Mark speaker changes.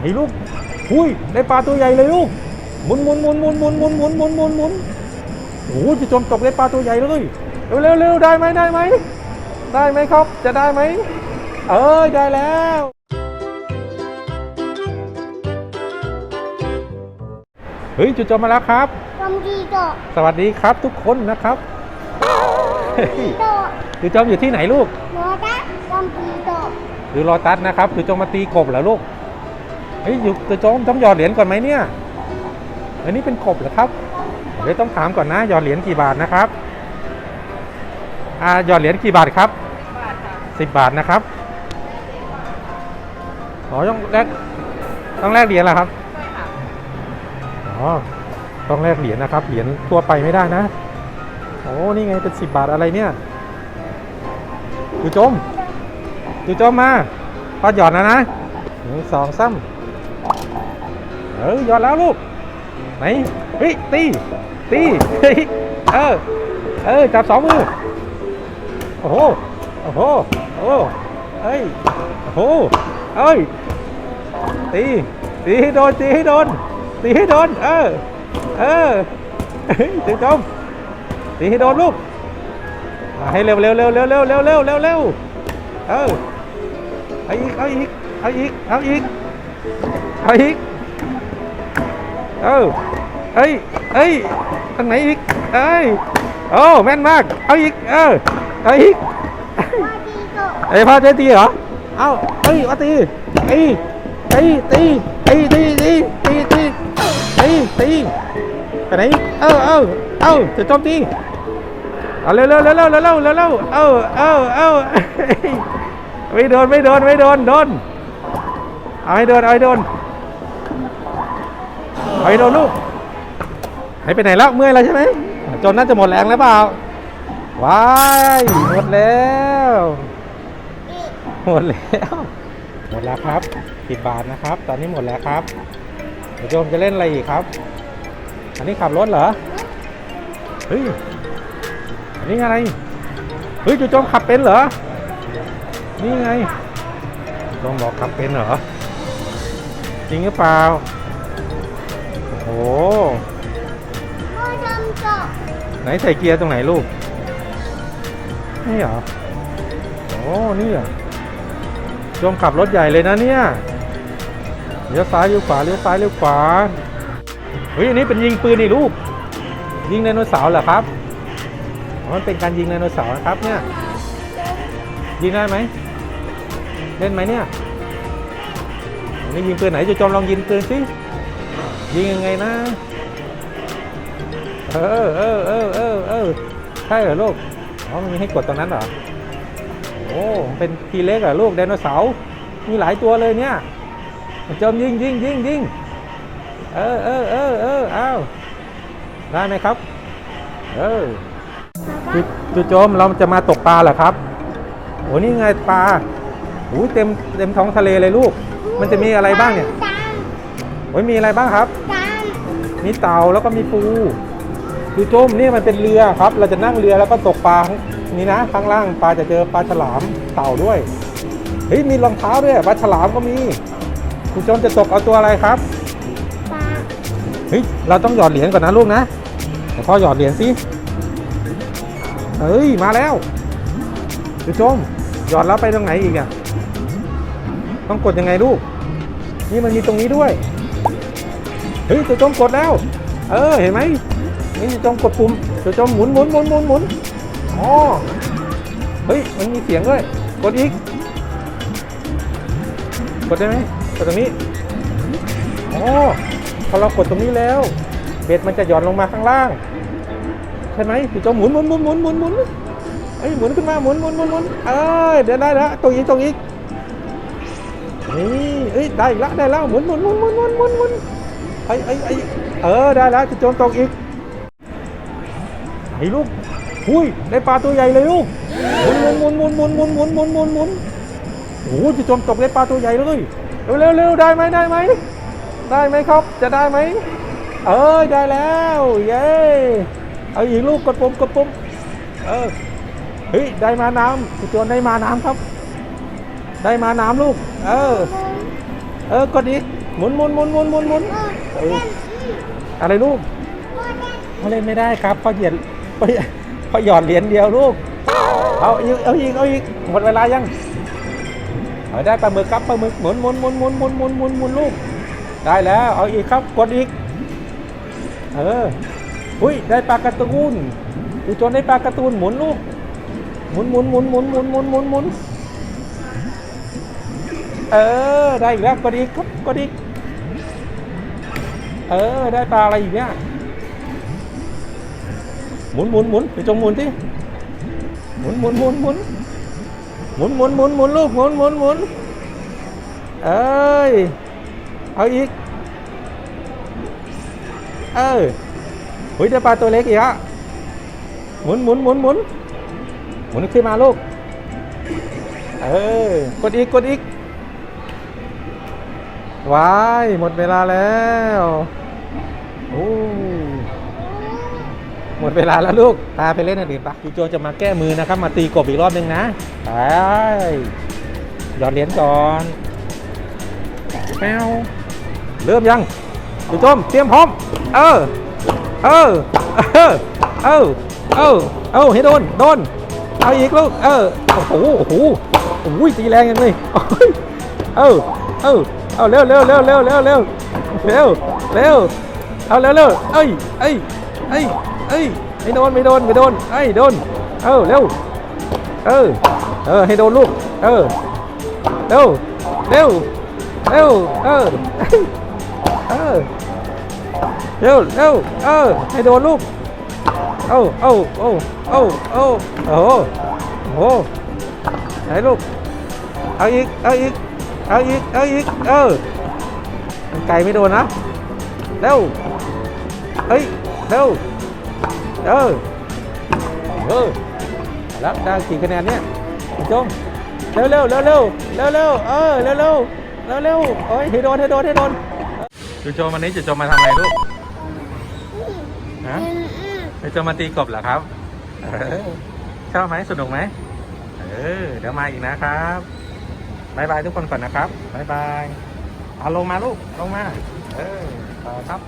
Speaker 1: ไอ้ลูกหุยได้ปลาตัวใหญ่เลยลูกหมุนหมุนหมุนหมุนหมุนหมุนหมุนหมุนหมุนหมุนโอ้โหจะจมตกได้ปลาตัวใหญ่เลยเร็วเร็วเร็วได้ไหมได้ไหมได้ไหมครับ จะได้ไหมเอ้ยได้แล้วเฮ้ยจุดจมมาแล้วครับ
Speaker 2: ลำดีโตะ
Speaker 1: สวัสดีครับทุกคนนะครับ
Speaker 2: โตะ
Speaker 1: จุดจมอยู่ที่ไหนลูก
Speaker 2: โนดะลำดีโตะ
Speaker 1: หรือรอตัสนะครับจุดจมมาตีกบเหรอลูก เฮ้ยอยู่จุดจมต้องหยอดเหรียญก่อนไหมเนี่ย อันนี้เป็นกบเหรอครับ เดี๋ยวต้องถามก่อนนะหยอดเหรียญกี่บาทนะครับ อ่าหยอดเหรียญกี่บาทครับสิบบาทนะครับ อ๋อต้องแลกต้องแลกเหรียญเหรอครับ อ๋อ ต้องแลกเหรียญนะครับ เหรียญทั่วไปไม่ได้นะ โอ้นี่ไงเป็นสิบบาทอะไรเนี่ยจุดจมจูโจมมาพอหยอดนะนะหนึ่งสองสาม เออหยอดแล้วลูกไหนเฮ้ยตีตีเฮ้ยเออเออจับสองมือโอ้โหโอ้โหโอ้เอ้ยโอ้โหเอ้ยตีตีให้โดนตีให้โดนตีให้โดนเออเออเฮ้ยจูโจมตีให้โดนลูกให้เร็วเร็วเร็วเร็วเร็วเร็วเร็วเร็วเร็วเออเอาอีกเอาอีกเอาอีกเอาอีกเอาอีก เออเอ้ยเอ้ยทางไหนอีกเอ้ยโอ้แม่นมากเอาอีกเออเอาอีก
Speaker 2: ลำดีโตะ
Speaker 1: ไอ้พ่อเจ๊ตีเหรอเอาเอ้ยมาตีตีตีตีตีตีตีตีตีตีตีไปไหนเออเออเออจะโจมตีเอาเร็วเร็วเร็วเร็วเร็วเร็วเร็วเร็วเออเออเออไม่โดนไม่โดนไม่โดนโดนเอาให้โดนเอาให้โดน เอาให้โดนลูกหายไปไหนแล้วเมื่อยแล้วใช่ไหมจนน่าจะหมดแรงแล้วเปล่าว้ายหมดแล้วหมดแล้วหมดแล้วครับสิบบาทนะครับ ตอนนี้หมดแล้วครับเดี๋ยวโยมจะเล่นอะไรอีกครับ อันนี้ขับรถเหรอเฮ้ยอันนี้อะไรเฮ้ยจูโจมขับเป็นเหรอนี่ไงโจมบอกขับเป็นเหรอจริงหรือเปล่า อ้โห
Speaker 2: พ่อทำตะ
Speaker 1: ไหนใส่เกียร์ตรงไหนลูก นี่เหรอ โอ้นี่เหรอโยมขับรถใหญ่เลยนะเนี่ย เลี้ยวซ้ายเลี้ยวขวาเลี้ยวซ้ายเลี้ยวขวา เฮ้ยอันนี้เป็นยิงปืนนี่ลูก ยิงไดโนเสาร์เหรอครับมันเป็นการยิงไดโนเสาร์นะครับเนี่ย ยิงได้ไหม เล่นไหมเนี่ยนนี้ยิงปืนไหนจะจอมลองยิงปืนสิ ยิงยังไงนะ เออเออเออเออเออใช่เหรอลูกอ๋อมันมีให้กดตรงนั้นเหรอโอ้เป็นทีเล็กเหรอลูกไดโนเสาร์มีหลายตัวเลยเนี่ยจมยิงยิงยิงยิงเออเออเออเออเอาได้ไหมครับ เออจุจุโจมเราจะมาตกปลาเหรอครับโอ้นี่ไงปลาโอ้ยเต็มเต็มท้องทะเลเลยลูก มันจะมีอะไรบ้างเนี่ย โอ้ยมีอะไรบ้างครับ
Speaker 2: ตาม
Speaker 1: มีเต่าแล้วก็มีปูคือโจมนี่มันเป็นเรือครับ เราจะนั่งเรือแล้วก็ตกปลานี่นะข้างล่างปลาจะเจอปลาฉลามเต่าด้วยเฮ้ยมีรองเท้าด้วยปลาฉลามก็มีคุณโจมจะตกเอาตัวอะไรครับ
Speaker 2: ปลา
Speaker 1: เฮ้ยเราต้องหยอดเหรียญก่อนนะลูกนะเดี๋ยวพ่อหยอดเหรียญสิเฮ้ยมาแล้วคุณโจมหยอดแล้วไปตรงไหนอีกอะต้องกดยังไงลูกนี่มันมีตรงนี้ด้วย เฮ้ยตัวจมกดแล้ว เออเห็นไหมนี่ตัวจมกดปุ่มตัวจมหมุนหมุนหมุนหมุนหมุนอ๋อเฮ้ยมันมีเสียงด้วยกดอีกกดได้ไหมกดตรงนี้อ๋อพอเรากดตรงนี้แล้วเบ็ดมันจะหย่อนลงมาข้างล่างใช่ไหมตัวจมหมุนหมุนหมุนหมุนหมุนหมุนเอ้ยหมุนขึ้นมาหมุนหมุนหมุนหมุนเอ้ยเดี๋ยวได้แล้วตรงอีกตรงอีกนี่เอ้ยได้อีกแล้วได้แล้วหมุนหมุนหมุนหมุนหมุนหมุนหมุน อ้ไอ้ไอ้เออได้แล้วจะโจมตกอีกไอ้ลูกหุยได้ปลาตัวใหญ่เลยลูกหมุนหมุนหมุนหมุนหมุนหมุนหมุนหมุนหมุนโอ้โหจะโจมตกได้ปลาตัวใหญ่เลยเร็วเร็วเร็วได้ไหมได้ไหมได้ไหมครับ จะได้ไหมเออได้แล้วเย้เอาอีกลูกกดปุ่มกดปุ่มเออเฮ้ยได้มาน้ำจะโจมได้มาน้ำครับ ได้มาน้ำลูก เออ เออกดอีก หมุนหมุนหมุนหมุนหมุนหมุน
Speaker 2: เออ
Speaker 1: อะไรลูก
Speaker 2: เล่น
Speaker 1: เขาเล่นไม่ได้ครับเพราะเหยียดเพราะเพราะหยอดเหรียญเดียวลูก เอาอีกเอาอีกเอาอีกหมดเวลายังเอาได้ปลาหมึกครับปลาหมึกหมุนหมุนหมุนหมุนหมุนหมุนหมุนหมุนลูก ได้แล้วเอาอีกครับกดอีก เอออุ้ยได้ปลาการ์ตูนดูโจนได้ปลาการ์ตูนหมุนลูกหมุนหมุนหมุนหมุนหมุนหมุนหมุนหมุน เออ ได้อีกแล้วกดอีกครับกดอีก เออ ได้ปลาอะไรอีกเนี่ย หมุนหมุนหมุนไปจงหมุนที่หมุนหมุนหมุนหมุนหมุนหมุนหมุนหมุนลูกหมุนหมุนหมุนเอ้ย เอาอีก เออหุ้ยได้ปลาตัวเล็กอีกอะหมุนหมุนหมุนหมุนหมุนขึ้นมาลูก เออ กดอีก กดอีก ว้ายหมดเวลาแล้วโอ้หมดเวลาแล้วลูกพาไปเล่นอันอื่นปะพี่โจจะมาแก้มือนะครับ มาตีกบอีกรอบหนึ่งนะไปหยอดเหรียญก่อนแมวเริ่มยังพี่โจมเตรียมพร้อม เออ เออ เออ เออ เออ เออให้โดน โดน เอาอีกลูก เออ โอ้โห โอ้โหโอ้ยตีแรงยังเลยเออ เออเอาเร็วเร็วเร็วเร็วเร็วเร็วเร็วเร็วเอาเร็วเร็วเอ้ยเอ้ยเอ้ยเอ้ยไม่โดนไม่โดนไม่โดนเอ้ยโดนเออเร็วเออเออให้โดนลูกเออเร็วเร็วเร็วเออเออเร็วเร็วเออให้โดนลูกเอ้าเอ้าเอ้าเอ้าเอ้าโอ้โหโอ้โหไหนลูกเอาอีกเอาอีก เอาอีก เอาอีก เออมันไกลไม่โดนนะ เร็ว เฮ้ย เร็ว เออ เออ แล้วได้กี่คะแนนเนี่ยจงเร็วเร็วเร็วเร็วเร็วเร็วเออ เร็วเร็วเร็วเร็วโอ้ยให้โดนให้โดนให้โดนจุโจวันนี้จุโจมาทำอะไรลูกฮะจุโจมาตีกบเหรอครับชอบไหมสนุกไหมเออ เดี๋ยวมาอีกนะครับ บายบายทุกคนก่อนนะครับบายบายเอาลงมาลูก ลงมา เออต่อครับ